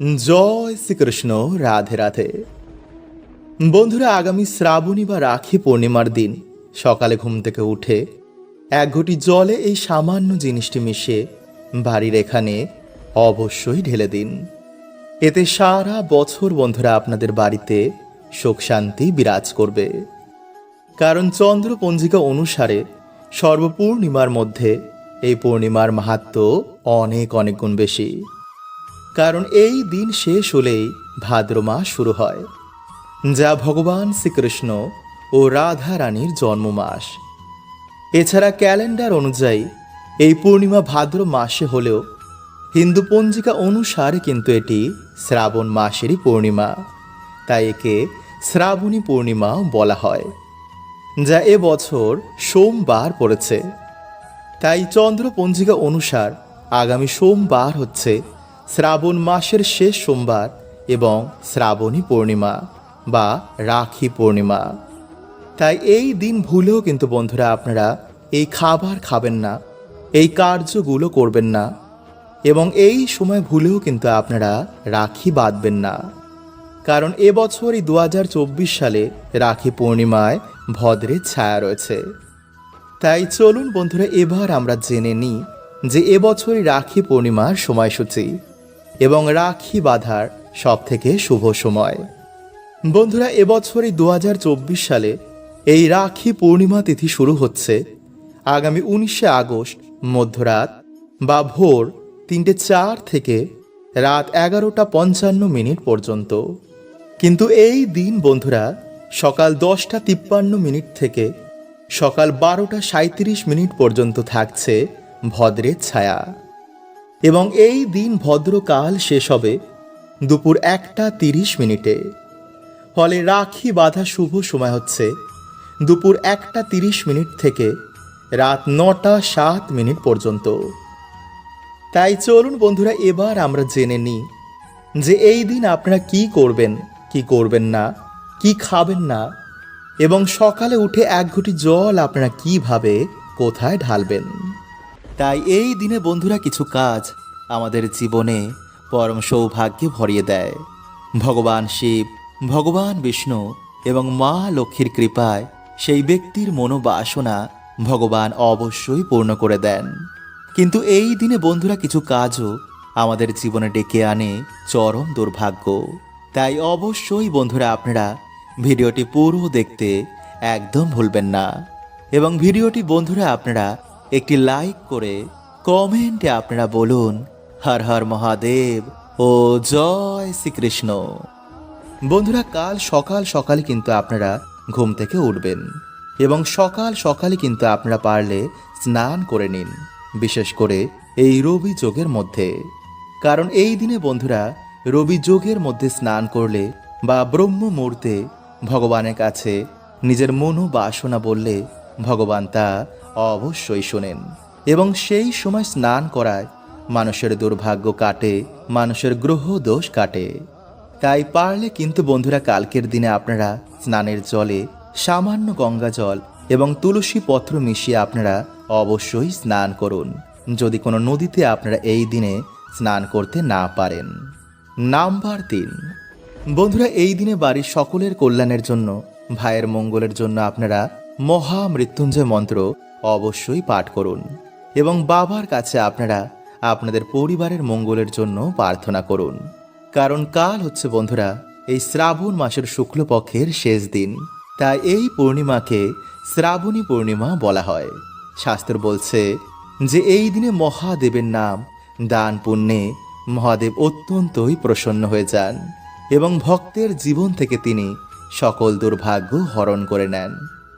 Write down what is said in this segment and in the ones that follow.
জয় শ্রীকৃষ্ণ, রাধে রাধে। বন্ধুরা, আগামী শ্রাবণী বা রাখি পূর্ণিমার দিন সকালে ঘুম থেকে উঠে এক ঘটি জলে এই সামান্য জিনিসটি মিশিয়ে বাড়ির এখানে অবশ্যই ঢেলে দিন। এতে সারা বছর বন্ধুরা আপনাদের বাড়িতে সুখ শান্তি বিরাজ করবে। কারণ চন্দ্র পঞ্জিকা অনুসারে সর্বপূর্ণিমার মধ্যে এই পূর্ণিমার মাহাত্ম অনেক অনেক গুণ বেশি। কারণ এই দিন শেষ হলেই ভাদ্র মাস শুরু হয়। যা ভগবান শ্রীকৃষ্ণ ও রাধা রানীর জন্ম মাস এছাড়া ক্যালেন্ডার অনুযায়ী এই পূর্ণিমা ভাদ্র মাসে হলেও হিন্দু পঞ্জিকা অনুসারে কিন্তু এটি শ্রাবণ মাসেরই পূর্ণিমা। তাই একে শ্রাবণী পূর্ণিমাও বলা হয়, যা এবছর সোমবার পড়েছে। তাই চন্দ্র পঞ্জিকা অনুসার আগামী সোমবার হচ্ছে শ্রাবণ মাসের শেষ সোমবার এবং শ্রাবণী পূর্ণিমা বা রাখি পূর্ণিমা। তাই এই দিন ভুলেও কিন্তু বন্ধুরা আপনারা এই খাবার খাবেন না, এই কার্যগুলো করবেন না এবং এই সময় ভুলেও কিন্তু আপনারা রাখি বাঁধবেন না। কারণ এবছর এই দু সালে রাখি পূর্ণিমায় ভদ্রের ছায়া রয়েছে। তাই চলুন বন্ধুরা এবার আমরা জেনে নিই যে এবছরই রাখি পূর্ণিমার সময়সূচি। এবং রাখি বাঁধার সব থেকে শুভ সময়। বন্ধুরা, এবছরই দু হাজার চব্বিশ সালে এই রাখি পূর্ণিমা তিথি শুরু হচ্ছে। আগামী উনিশে আগস্ট, মধ্যরাত বা ভোর তিনটে চার থেকে রাত এগারোটা পঞ্চান্ন মিনিট পর্যন্ত। কিন্তু এই দিন, বন্ধুরা, সকাল দশটা তিপ্পান্ন মিনিট থেকে সকাল বারোটা সাঁত্রিশ মিনিট পর্যন্ত থাকছে ভদ্রের ছায়া। এবং এই দিন ভদ্রকাল শেষ হবে দুপুর একটা তিরিশ মিনিটে। ফলে রাখি বাঁধা শুভ সময় হচ্ছে। দুপুর একটা তিরিশ মিনিট থেকে রাত নটা সাত মিনিট পর্যন্ত। তাই চলুন বন্ধুরা, এবার আমরা জেনে নিই যে এই দিন আপনারা কি করবেন কি করবেন না, কি খাবেন না এবং সকালে উঠে এক ঘটি জল আপনারা কীভাবে কোথায় ঢালবেন। তাই এই দিনে বন্ধুরা কিছু কাজ আমাদের জীবনে পরম সৌভাগ্যে ভরিয়ে দেয়। ভগবান শিব, ভগবান বিষ্ণু এবং মা লক্ষ্মীর কৃপায় সেই ব্যক্তির মনোবাসনা ভগবান অবশ্যই পূর্ণ করে দেন। কিন্তু এই দিনে বন্ধুরা কিছু কাজও আমাদের জীবনে ডেকে আনে চরম দুর্ভাগ্য। তাই অবশ্যই বন্ধুরা আপনারা ভিডিওটি পুরো দেখতে একদম ভুলবেন না। এবং ভিডিওটি বন্ধুরা আপনারা একটি লাইক করে কমেন্টে আপনারা বলুন, হর হর মহাদেব ও জয় শ্রীকৃষ্ণ। বন্ধুরা, কাল সকাল সকালে কিন্তু আপনারা ঘুম থেকে উঠবেন এবং সকাল সকালে কিন্তু আপনারা পারলে স্নান করে নিন, বিশেষ করে এই রবি যোগের মধ্যে। কারণ এই দিনে বন্ধুরা, রবি যোগের মধ্যে স্নান করলে বা ব্রহ্ম মুহূর্তে ভগবানের কাছে নিজের মনো বাসনা বললে ভগবান তা অবশ্যই শোনেন। এবং সেই সময় স্নান করায় মানুষের দুর্ভাগ্য কাটে, মানুষের গ্রহ দোষ কাটে। তাই পারলে কিন্তু বন্ধুরা কালকের দিনে আপনারা স্নানের জলে সামান্য গঙ্গা জল এবং তুলসী পত্র মিশিয়ে আপনারা অবশ্যই স্নান করুন। যদি কোনো নদীতে আপনারা এই দিনে স্নান করতে না পারেন। নাম্বার তিন। বন্ধুরা, এই দিনে বাড়ির সকলের কল্যাণের জন্য, ভাইয়ের মঙ্গলের জন্য আপনারা মহামৃত্যুঞ্জয় মন্ত্র অবশ্যই পাঠ করুন এবং বাবার কাছে আপনারা আপনাদের পরিবারের মঙ্গলের জন্য প্রার্থনা করুন। কারণ কাল হচ্ছে বন্ধুরা, এই শ্রাবণ মাসের শুক্লপক্ষের শেষ দিন। তাই এই পূর্ণিমাকে শ্রাবণী পূর্ণিমা বলা হয়। শাস্ত্র বলছে যে এই দিনে মহাদেবের নাম, দান পুণ্যে মহাদেব অত্যন্তই প্রসন্ন হয়ে যান এবং ভক্তের জীবন থেকে তিনি সকল দুর্ভাগ্য হরণ করে নেন।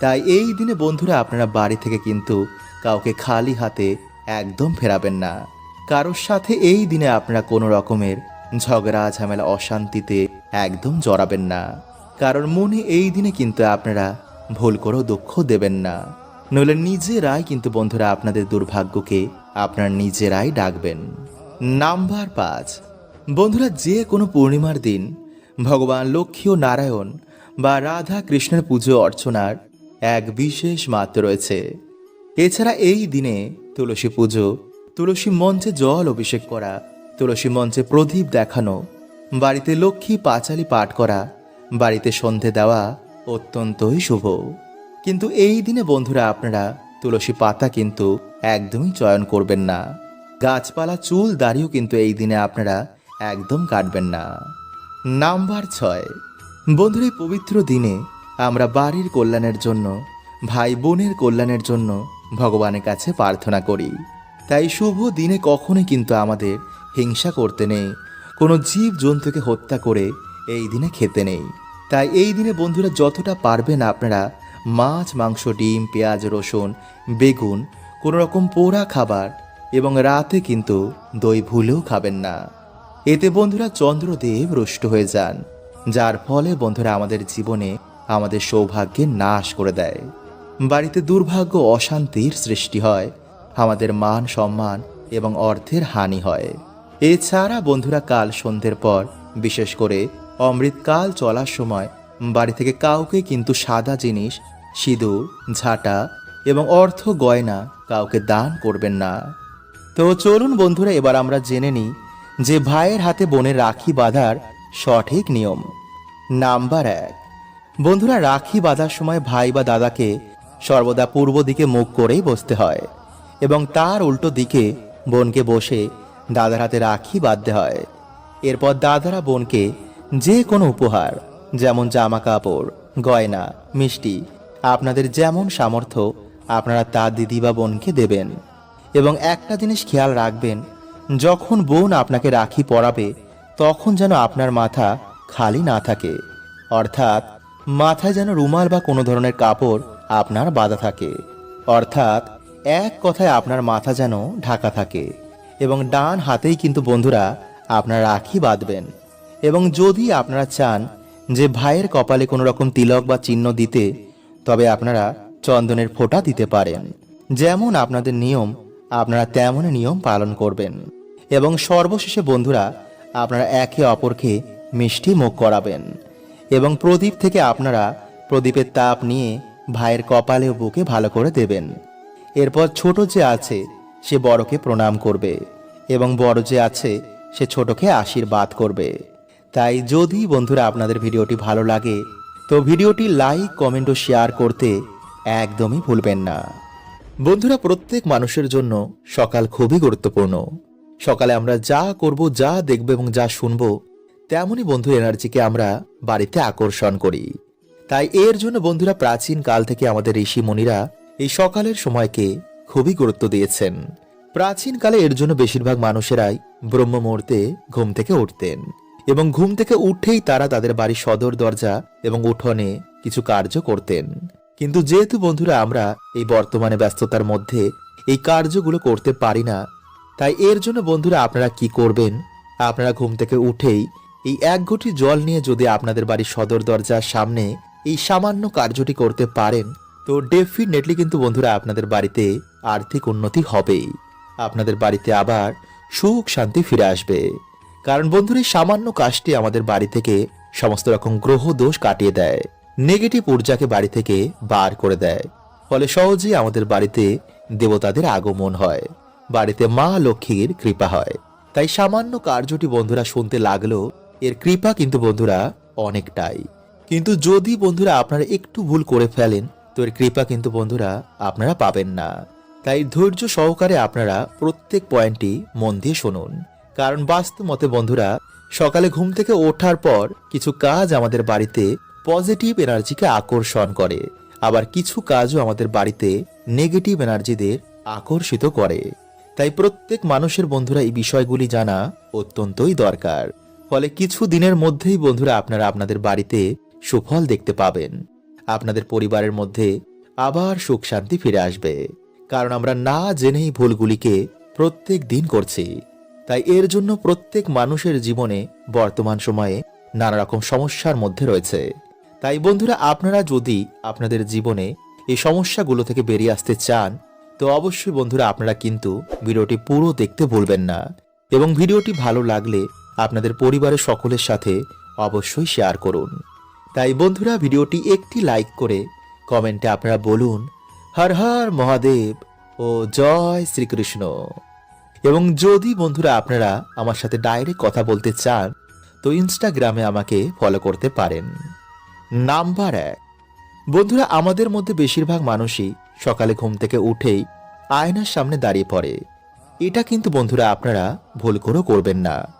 তাই এই দিনে বন্ধুরা আপনারা বাড়ি থেকে কিন্তু কাউকে খালি হাতে একদম ফেরাবেন না। কারোর সাথে এই দিনে আপনারা কোনো রকমের ঝগড়া, ঝামেলা, অশান্তিতে একদম জড়াবেন না। কারণ মনে এই দিনে কিন্তু আপনারা ভুল করেও দুঃখ দেবেন না। নইলে নিজেরাই কিন্তু বন্ধুরা আপনাদের দুর্ভাগ্যকে আপনার নিজেরাই ডাকবেন। নাম্বার পাঁচ। বন্ধুরা যে কোনো পূর্ণিমার দিন ভগবান লক্ষ্মী ও নারায়ণ বা রাধা কৃষ্ণের পুজো, অর্চনার এক বিশেষ মাত্র রয়েছে। এছাড়া এই দিনে তুলসী পুজো, তুলসী মঞ্চে জল অভিষেক করা, তুলসী মঞ্চে প্রদীপ দেখানো, বাড়িতে লক্ষ্মী পাঁচালি পাঠ করা, বাড়িতে সন্ধে দেওয়া অত্যন্তই শুভ। কিন্তু এই দিনে বন্ধুরা আপনারা তুলসী পাতা কিন্তু একদমই চয়ন করবেন না। গাছপালা, চুল, দাড়িও কিন্তু এই দিনে আপনারা একদম কাটবেন না। নাম্বার ছয়। বন্ধুর, এই পবিত্র দিনে আমরা বাড়ির কল্যাণের জন্য, ভাই বোনের কল্যাণের জন্য ভগবানের কাছে প্রার্থনা করি। তাই শুভ দিনে কখনোই কিন্তু আমাদের হিংসা করতে নেই। কোনো জীব জন্তুকে হত্যা করে এই দিনে খেতে নেই। তাই এই দিনে বন্ধুরা যতটা পারবেন আপনারা মাছ, মাংস, ডিম, পেঁয়াজ, রসুন, বেগুন, কোনো রকম পোড়া খাবার এবং রাতে কিন্তু দই ভুলেও খাবেন না। এতে বন্ধুরা চন্দ্রদেব রুষ্ট হয়ে যান, যার ফলে বন্ধুরা আমাদের জীবনে আমাদের সৌভাগ্যে নাশ করে দেয়। বাড়িতে দুর্ভাগ্য অশান্তির সৃষ্টি হয়, আমাদের মান সম্মান এবং অর্থের হানি হয়। এছাড়া বন্ধুরা কাল সন্ধ্যের পর, বিশেষ করে অমৃতকাল চলার সময়, বাড়ি থেকে কাউকে কিন্তু সাদা জিনিস, সিঁদুর, ঝাঁটা এবং অর্থ গয়না কাউকে দান করবেন না। তো চলুন বন্ধুরা, এবার আমরা জেনে নিই যে ভাইয়ের হাতে বোনের রাখি বাঁধার সঠিক নিয়ম। নাম্বার এক। বন্ধুরা, রাখি বাঁধার সময় ভাই বা দাদাকে সর্বদা পূর্ব দিকে মুখ করেই বসতে হয় এবং তার উল্টো দিকে বোনকে বসে দাদার হাতে রাখি বাঁধতে হয়। এরপর দাদারা বোনকে যে কোনো উপহার, যেমন জামা কাপড় গয়না, মিষ্টি, আপনাদের যেমন সামর্থ্য, আপনারা তা দিদি বা বোনকে দেবেন। এবং একটা জিনিস খেয়াল রাখবেন, যখন বোন আপনাকে রাখি পরাবে, তখন যেন আপনার মাথা খালি না থাকে। অর্থাৎ মাথায় যেন রুমাল বা কোনো ধরনের কাপড় আপনার বাঁধা থাকে। অর্থাৎ, এক কথায় আপনার মাথা যেন ঢাকা থাকে এবং ডান হাতেই কিন্তু বন্ধুরা আপনার রাখি বাঁধবেন। এবং যদি আপনারা চান যে ভাইয়ের কপালে কোনো রকম তিলক বা চিহ্ন দিতে, তবে আপনারা চন্দনের ফোঁটা দিতে পারেন। যেমন আপনাদের নিয়ম, আপনারা তেমনই নিয়ম পালন করবেন। এবং সর্বশেষে বন্ধুরা, আপনারা একে অপরকে মিষ্টি মুখ করাবেন। এবং প্রদীপ থেকে আপনারা প্রদীপের তাপ নিয়ে ভাইয়ের কপালে ও বুকে ভালো করে দেবেন। এরপর ছোট যে আছে, সে বড়কে প্রণাম করবে এবং বড় যে আছে, সে ছোটকে আশীর্বাদ করবে। তাই যদি বন্ধুরা আপনাদের ভিডিওটি ভালো লাগে, তো ভিডিওটি লাইক, কমেন্ট ও শেয়ার করতে একদমই ভুলবেন না। বন্ধুরা, প্রত্যেক মানুষের জন্য সকাল খুবই গুরুত্বপূর্ণ। সকালে আমরা যা করব, যা দেখব এবং যা শুনব তেমনই বন্ধু এনার্জিকে আমরা বাড়িতে আকর্ষণ করি। তাই এর জন্য বন্ধুরা প্রাচীন কাল থেকে আমাদের ঋষি মুনিরা এই সকালের সময়কে খুবই গুরুত্ব দিয়েছেন। প্রাচীন কালে এর জন্য বেশিরভাগ মানুষেরাই ব্রহ্ম মুহূর্তে ঘুম থেকে উঠতেন এবং ঘুম থেকে উঠেই তারা তাদের বাড়ির সদর দরজা এবং উঠোনে কিছু কার্য করতেন। কিন্তু যেহেতু বন্ধুরা আমরা এই বর্তমানে ব্যস্ততার মধ্যে এই কার্যগুলো করতে পারি না, তাই এর জন্য বন্ধুরা আপনারা কি করবেন? আপনারা ঘুম থেকে উঠেই এই এক ঘটি জল নিয়ে যদি আপনাদের বাড়ির সদর দরজার সামনে এই সামান্য কার্যটি করতে পারেন, তো ডেফিনেটলি কিন্তু বন্ধুরা আপনাদের বাড়িতে আর্থিক উন্নতি হবেই। আপনাদের বাড়িতে আবার সুখ শান্তি ফিরে আসবে। কারণ বন্ধুরা, এই সামান্য কাজটি আমাদের বাড়ি থেকে সমস্ত রকম গ্রহ দোষ কাটিয়ে দেয়। নেগেটিভ ঊর্জাকে বাড়ি থেকে বার করে দেয়। ফলে সহজেই আমাদের বাড়িতে দেবতাদের আগমন হয়। বাড়িতে মা লক্ষ্মীর কৃপা হয়। তাই সামান্য কার্যটি বন্ধুরা শুনতে লাগল এর কৃপা কিন্তু বন্ধুরা অনেকটাই। কিন্তু যদি বন্ধুরা আপনারা একটু ভুল করে ফেলেন, তো এর কৃপা কিন্তু বন্ধুরা আপনারা পাবেন না। তাই ধৈর্য সহকারে আপনারা প্রত্যেক পয়েন্টটি মন দিয়ে শুনুন। কারণ বাস্তব মতে বন্ধুরা, সকালে ঘুম থেকে ওঠার পর কিছু কাজ আমাদের বাড়িতে পজিটিভ এনার্জিকে আকর্ষণ করে। আবার কিছু কাজও আমাদের বাড়িতে নেগেটিভ এনার্জিদের আকর্ষিত করে। তাই প্রত্যেক মানুষের বন্ধুরা এই বিষয়গুলি জানা অত্যন্তই দরকার। ফলে কিছু দিনের মধ্যেই বন্ধুরা আপনারা আপনাদের বাড়িতে সুফল দেখতে পাবেন। আপনাদের পরিবারের মধ্যে আবার সুখ শান্তি ফিরে আসবে। কারণ আমরা না জেনেই ভুলগুলিকে প্রত্যেক দিন করছি। তাই এর জন্য প্রত্যেক মানুষের জীবনে বর্তমান সময়ে নানা রকম সমস্যার মধ্যে রয়েছে। তাই বন্ধুরা, আপনারা যদি আপনাদের জীবনে এই সমস্যাগুলো থেকে বেরিয়ে আসতে চান, তো অবশ্যই বন্ধুরা আপনারা কিন্তু ভিডিওটি পুরো দেখতে ভুলবেন না। এবং ভিডিওটি ভালো লাগলে আপনাদের পরিবারের সকলের সাথে অবশ্যই শেয়ার করুন। তাই বন্ধুরা, ভিডিওটি একটি লাইক করে কমেন্টে আপনারা বলুন, হর হর মহাদেব ও জয় শ্রীকৃষ্ণ। এবং যদি বন্ধুরা আপনারা আমার সাথে ডাইরেক্ট কথা বলতে চান, তো ইনস্টাগ্রামে আমাকে ফলো করতে পারেন। নাম্বার এক। বন্ধুরা, আমাদের মধ্যে বেশিরভাগ মানুষই সকালে ঘুম থেকে উঠেই আয়নার সামনে দাঁড়িয়ে পড়ে। এটা কিন্তু বন্ধুরা আপনারা ভুল করেও করবেন না।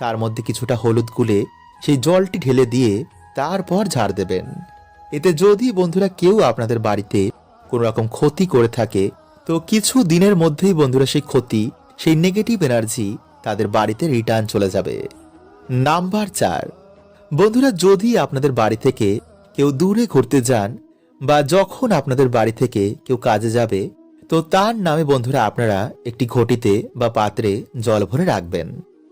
তার মধ্যে কিছুটা হলুদ গুলে সেই জলটি ঢেলে দিয়ে তারপর ঝাড় দেবেন। এতে যদি বন্ধুরা কেউ আপনাদের বাড়িতে কোনো রকম ক্ষতি করে থাকে, তো কিছু দিনের মধ্যেই বন্ধুরা সেই ক্ষতি, সেই নেগেটিভ এনার্জি তাদের বাড়িতে রিটার্ন চলে যাবে। নাম্বার চার। বন্ধুরা, যদি আপনাদের বাড়ি থেকে কেউ দূরে ঘুরতে যান বা যখন আপনাদের বাড়ি থেকে কেউ কাজে যাবে, তো তার নামে বন্ধুরা আপনারা একটি ঘটিতে বা পাত্রে জল ভরে রাখবেন।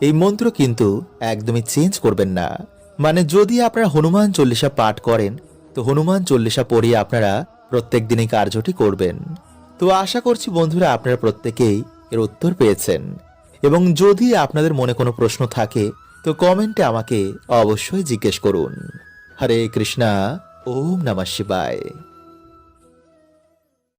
এই মন্ত্র কিন্তু একদমই চেঞ্জ করবেন না। মানে যদি আপনারা হনুমান চল্লিশা পাঠ করেন, তো হনুমান চল্লিশা পড়িয়ে আপনারা প্রত্যেক দিনই কার্যটি করবেন। তো আশা করছি বন্ধুরা আপনারা প্রত্যেকেই এর উত্তর পেয়েছেন। এবং যদি আপনাদের মনে কোনো প্রশ্ন থাকে, তো কমেন্টে আমাকে অবশ্যই জিজ্ঞেস করুন। হরে কৃষ্ণা, ওম নমঃ শিবায়।